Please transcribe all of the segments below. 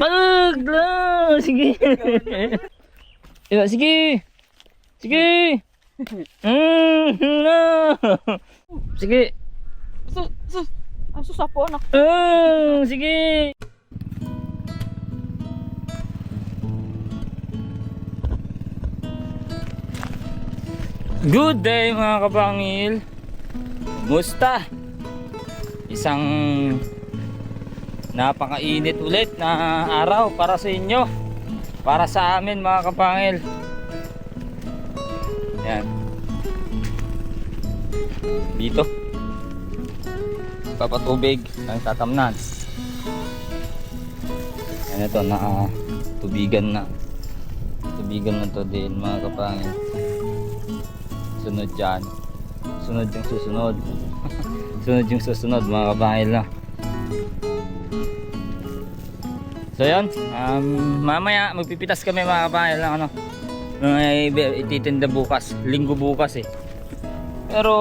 Pag! Sige! Diba, sige! Sige! Mm, no! Sige! Sus, sus. Ay, sus po anak. Mm, sige! Good day mga kapangil! Musta? Isang napakainit ulit na araw para sa inyo para sa amin mga kapangil. Yan. Dito. Papatubig ng tatamnan. Yan ito na ah, tubigan na. Tubigan na to din mga kapangil. Sunod dyan. Sunod yung susunod. Sunod yung susunod mga kapangil na So yun, um, mamaya magpipitas kami mga kapahil ng ano, may ititinda bukas, linggo bukas eh. Pero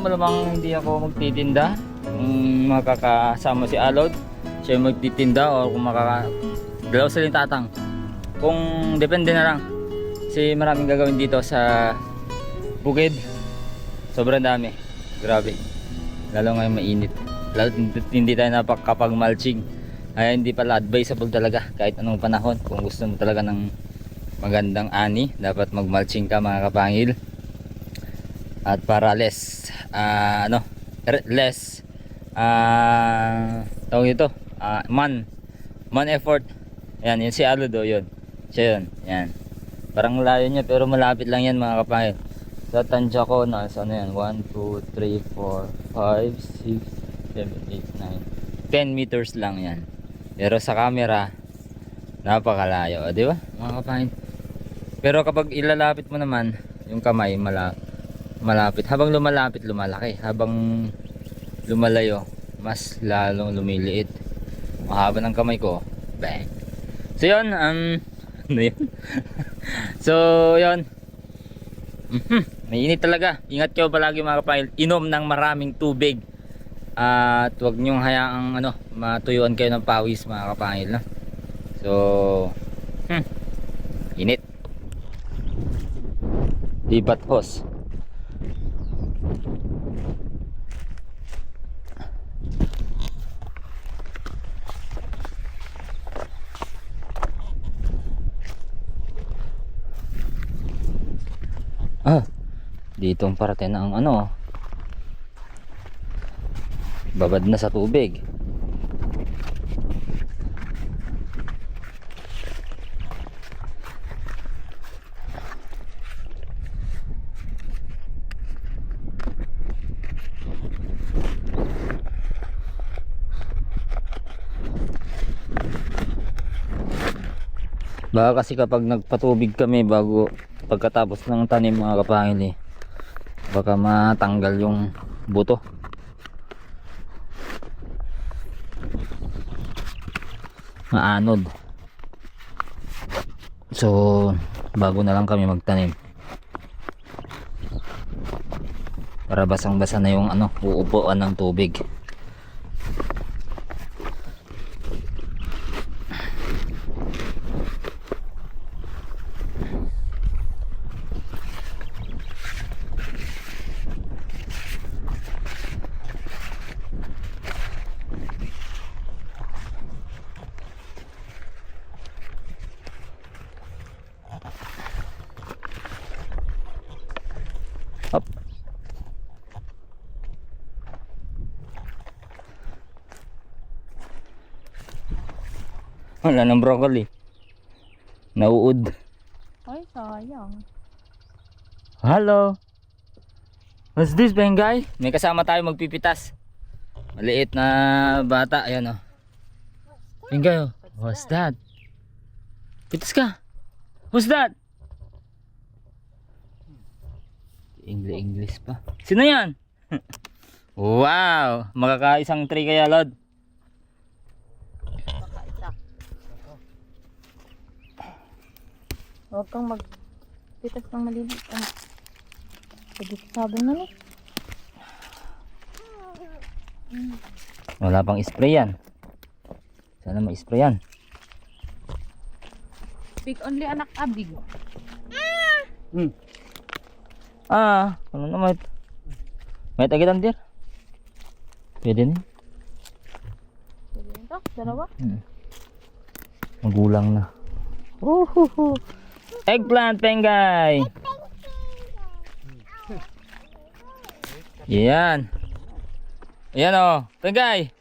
malamang hindi ako magtitinda. Kung makakasama si Alod, siya magtitinda o kung makaka... Dalaw sila tatang. Kung depende na lang. Kasi maraming gagawin dito sa bukid. Sobrang dami. Grabe. Lalo ngayon mainit. Lalo hindi tayo napakapag mulching ay hindi pala advisable talaga kahit anong panahon kung gusto mo talaga ng magandang ani dapat mag-mulching ka mga kapangil. At para less ah, ano less ah tawag ito ah, man man effort. Yan yun si Aludo yun. Siya yun yan. Parang layo niya pero malapit lang yan mga kapangil. Sa tansya ko na sa ano yan 1, 2, 3, 4, 5, 6, 7, 8, 9 10 meters lang yan pero sa camera, napakalayo, di ba? Mga kapain. Pero kapag ilalapit mo naman, yung kamay mala malapit. Habang lumalapit, lumalaki. Habang lumalayo, mas lalong lumiliit. Mahaba ng kamay ko. Bang. So yun, um, ano yun? so yun. Mhm, Mainit talaga. Ingat kayo palagi mga kapain. Inom ng maraming tubig at wag nyong hayaang ano matuyuan kayo ng pawis mga kapangil no? so hmm, init. Lipat hose ah dito ang parating ang ano babad na sa tubig. Baka kasi kapag nagpatubig kami bago pagkatapos ng tanim mga kapangil baka matanggal yung buto maanod. So bago na lang kami magtanim. Para basang basa na yung ano uupuan ng tubig Wala ng broccoli. Nauud. Ay, sayang. Hello. What's this, Bengay? May kasama tayo magpipitas. Maliit na bata. Ayan, oh. Bengay, oh. What's that? Pitas ka. What's that? English English pa. Sino yan? wow! Makakaisang tray kaya, Lord. Huwag kang mag pitas ng maliliit. Ano? Pwede sabon na no? Wala pang spray yan. Sana ma-spray yan. Big only anak ah, big. Hmm. Ah, ano naman? May tagitan dir? Pwede na. Pwede yun to? Dalawa? Hmm. Magulang na. Uhuhu. Eggplant pengay. Yan. Yan oh, pengay.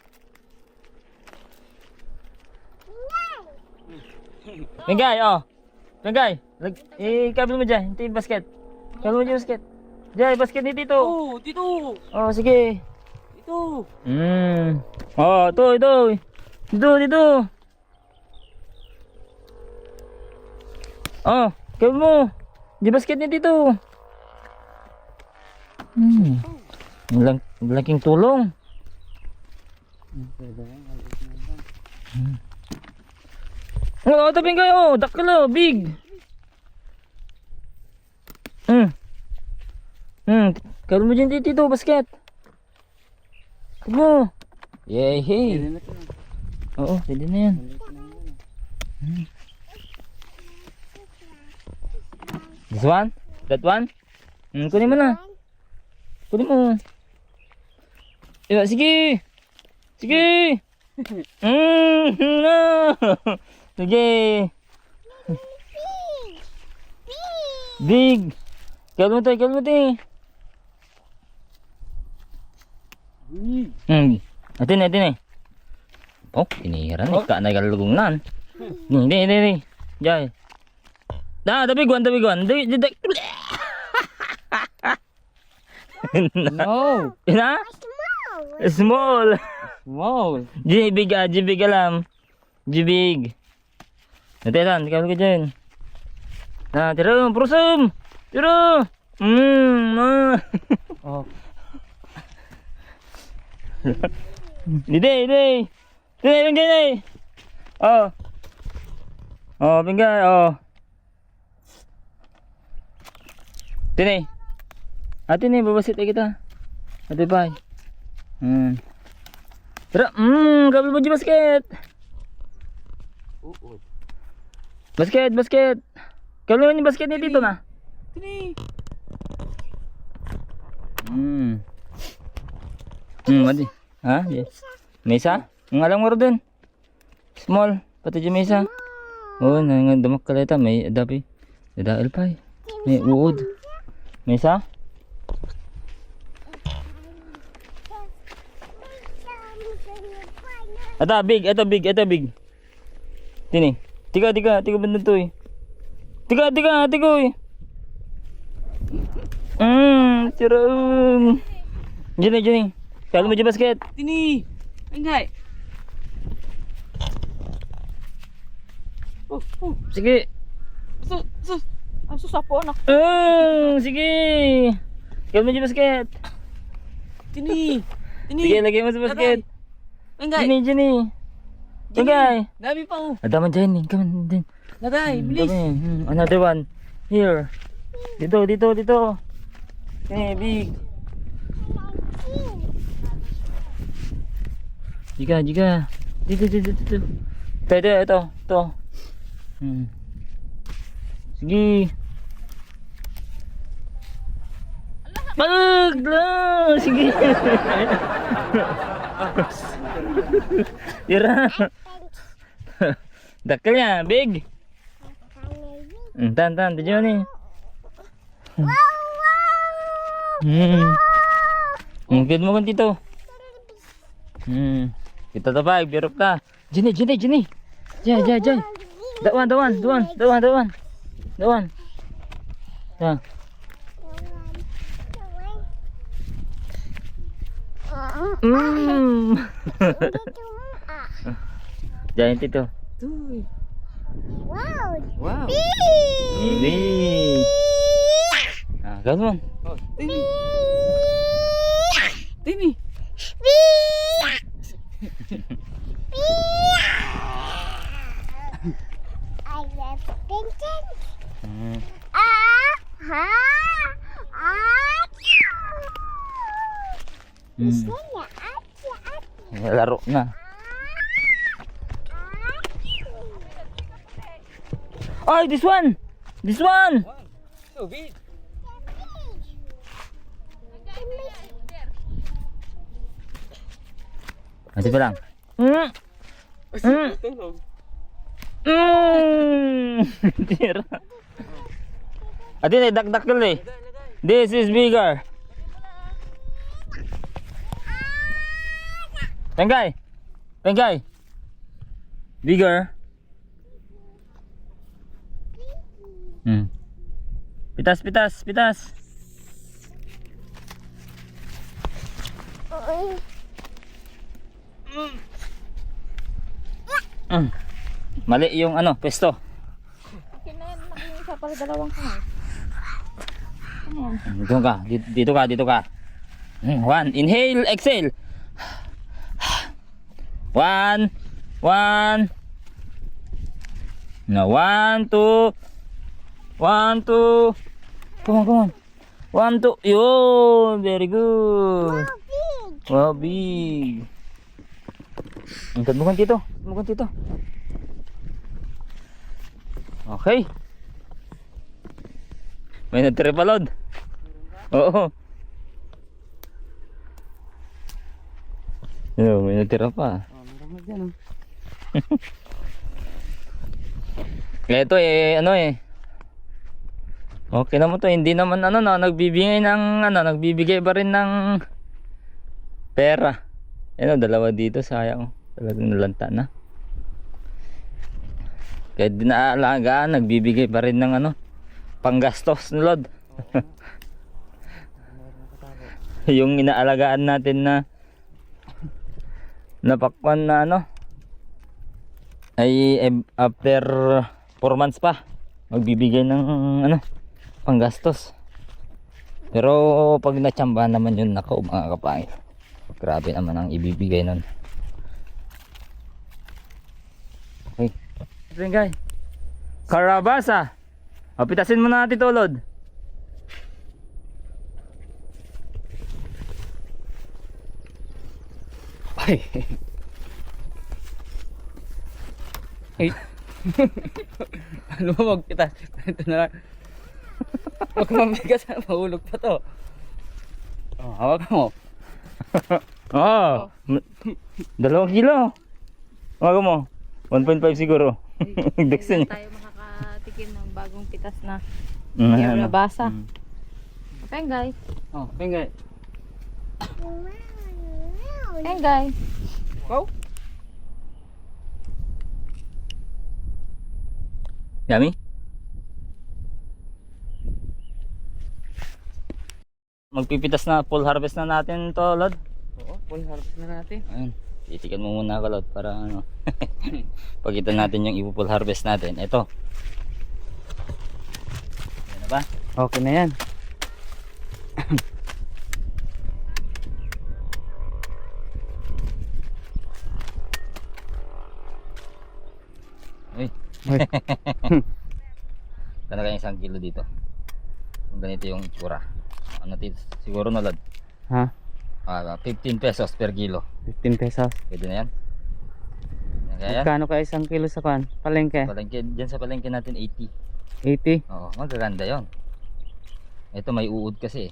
Pengay oh. Pengay. Lag eh kabel mo diyan, hindi basket. Kabel mo diyan basket. Diyan, basket ni Tito. Oh, dito. Oh, sige. Dito. Hmm. Oh, ito, ito. Dito, dito. Oh, kayo mo. Di basket ni dito. Hmm. Ang lang- ang laking tulong. Oh, tapin kayo. Daklo, big. Hmm. Hmm. Kayo mo dyan dito, basket. Kayo mo. Yay, hey. Pwede na ito. Oo, pwede na yan. Maliit na yun. This one? That one? Hmm, kunin mo na. Kunin mo. Yeah, sige. Sige. Mm, no. Sige. Big. Kalmo tayo, kalmo tayo. Hmm. Hmm. Atin, atin eh. Oh, tinira ni ka na galugong nan. Hindi, hindi, hindi. Jay. Da, tapi gwan, tapi gwan. Di, di, di. No. Ina? Small. Wow. G big ah, G big alam. G big. Nanti lan, kalau ke jen. Nah, tiro, prosum. Tiro. Hmm, nah. Oh. Ide, ide. Ide, pinggay na Oh. Oh, pinggay, oh. Tini. Ate ni, babasit tayo kita. Ate bye. Hmm. Tara, hmm, gabi mo di basket. Oh, oh. Basket, basket. Kalau ni basket ni dito na. Tini. Hmm. Hmm, madi. Ha? Yes. Mesa? Ang alam mo din. Small. Pati di mesa. Oo, oh, nga damak kaleta. May adapi. Ada elpay. May uod. Mesa? Ito, big. Ito, big. Ito, big. Tini. Tiga, tiga. Tiga benda tu eh. Tiga, tiga. Tiga eh. Hmm, cerung. Jini, jini. Kalau mau basket. Tini. Enggak. Oh, oh. Sige. Sus, sus. Ang susapo anak. Hmm, sige. Kalau mau basket. Tini. Tini. Sige, lagi mo sa basket. Enggak. Jini, jini. Tingay. Gabi pa oh. Ada man dyan. Come on, din. Lagay, Hmm, bilis. Hmm, another one. Here. Dito, dito, dito. Eh, big. Jika, jika. Dito, dito, dito. Ito, ito, ito. Ito. Hmm. Sige. Pag. Sige. Tira. Dakal niya, big. Tan, tan, tiyo ni. Hmm. Good mo kan tito. Hmm. Kita to pa, birok ta. Jini, jini, jini. Jai, jai, jai. Dawan, dawan, dawan, dawan, dawan. Dawan. Ya. Hmm. Jangan tito. Tuh. Wow. Wow. Ini. Ah, kamu. Oh, Tini. Tini. I love Vincent. Hmm. Ah, ha, ah, Hmm. Laro na. Ay, this one! This one! So big. Ito pa lang. Mm. Mm. Tulog. Mm. Tira. Ate, eh, dakdak ka eh. This is bigger. Tengay. Tengay. Bigger. Hmm. Pitas, pitas, pitas. Mm. Mali yung ano, pesto. Para dalawang kamay. Dito ka, dito, dito ka, dito ka. Mm, One, inhale, exhale. One, one. No, one, two. One, two. Come on, come on. One, two. Yun, very good. Wow, big. Angkat mo kan dito. Mo kan dito. Okay. May natira pa, Lord. Oo. Yo, may natira pa. Na dyan. oh. Ito eh, ano eh. Okay naman to, hindi naman ano na, nagbibigay ng, ano, nagbibigay pa rin ng pera. Ano, dalawa dito, sayang. Talagang nalanta na. Kahit di naaalagaan, nagbibigay pa rin ng ano, panggastos ni Lord. Yung inaalagaan natin na napakwan na ano, ay eh, after 4 months pa magbibigay ng ano panggastos. Pero pag natsamba naman yun nako mga kapangil grabe naman ang ibibigay nun. Okay. Tingay. Karabasa. O pitasin mo na natin tulod Ay. Ay. ano ba magpitas? Ito na lang. Huwag ka mabigas. Mahulog pa to. Oh, hawak mo. oh, dalawang kilo Wag mo 1.5 siguro Dagsa Hindi niya tayo makakatikim ng bagong pitas na Mm, Yung ano. nabasa. Mm. Okay guys. Oh, pingay. Okay guys. Wow. Yummy? Magpipitas na full harvest na natin to, Lord. Oo, full harvest na natin. Ayun. Titikan mo muna ka, Lord, para ano. Pagkita natin yung ipo-full harvest natin. Ito. Yan na ba? Okay na yan. Uy. Talaga yung isang kilo dito. Ganito yung itsura. Ano tito? Siguro na, Lord. Ha? Ah, 15 pesos per kilo. 15 pesos. Pwede na yan. Yan Kaya yan. Magkano kaya isang kilo sa kan? Palengke? Palengke, dyan sa palengke natin 80. 80. Oo, magaganda yon. Ito may uod kasi eh.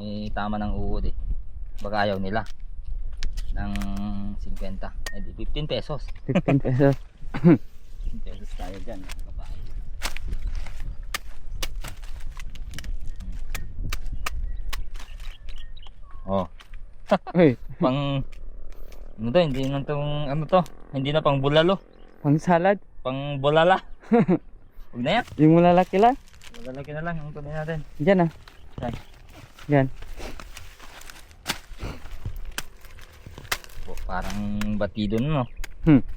May tama ng uod eh. Baka ayaw nila. Ng 50. Eh di 15 pesos. 15 pesos. 15 pesos tayo dyan. kabahay. Oh, Uy, pang ano to, hindi na tong ano to, hindi na pang bulalo, pang salad. pang bulala. Huwag na yan. Yung malalaki lang. Lalaki na lang ang kunin natin. Diyan ah. Saan? Diyan. Oh, parang batido na no. Hmm.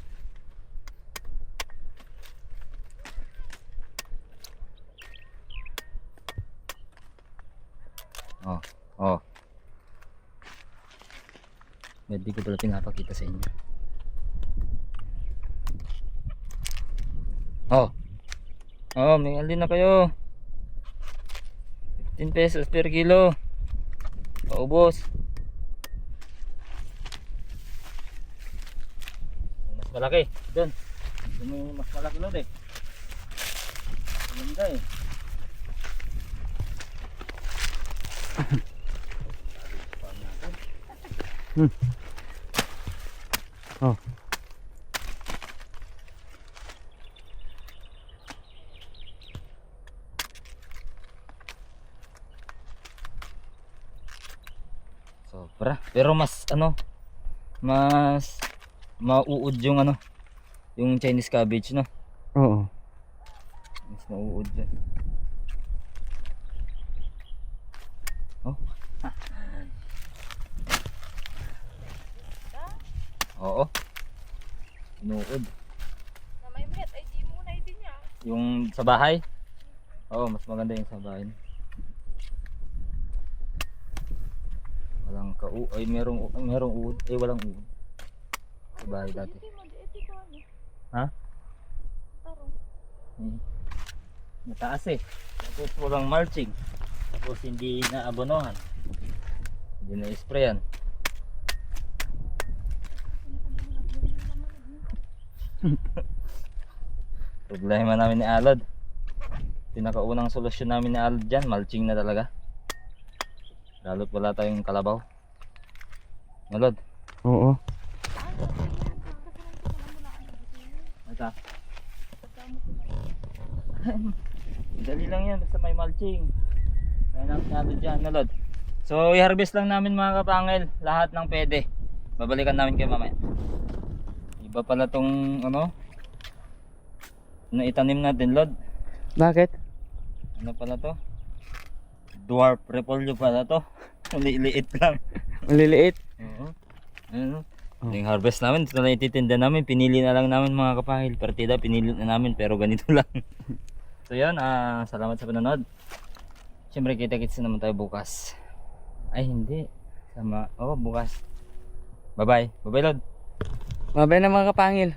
Oh, oh. Hindi ko pala pinapakita sa inyo. Oh. Oh, may alin na kayo. 15 pesos per kilo. Paubos. Mas malaki. Doon. Doon mas malaki doon eh. Ganda eh. Oh. Sobra. Pero mas ano, mas mauud yung ano, yung Chinese cabbage no. Oo. Mas mauud yan. Oo. Inuud. Na may met, ay di muna din niya. Yung sa bahay? Oo, mas maganda yung sa bahay. Walang ka ay merong ay, merong uod, eh walang uod. Sa bahay dati. Ko ano. Ha? Tarong. Hmm. Mataas eh. Tapos walang mulching. Tapos hindi na Hindi na sprayan. Problema namin ni Alod. Pinakaunang solusyon namin ni Alod dyan, mulching na talaga. Lalo't wala tayong kalabaw. Alod, Oo. ata. Dali lang yan, basta may mulching. Kaya namin Alod dyan, Alod. So, i-harvest lang namin mga kapangil, lahat ng pwede. Babalikan namin kayo mamaya. Iba pala tong ano, na itanim natin, Lod. Bakit? Ano pala to? Dwarf repolyo pala to. Liliit lang. Maliliit. Oo. Ano? Oh. Yung harvest namin, ito na ititinda namin. Pinili na lang namin mga kapahil. Partida, pinili na namin pero ganito lang. so yun, ah, salamat sa panonood. Siyempre, kita-kits naman tayo bukas. Ay, hindi. Sama, oh, bukas. Bye-bye. Bye-bye, Lord. Mabay na mga kapangil.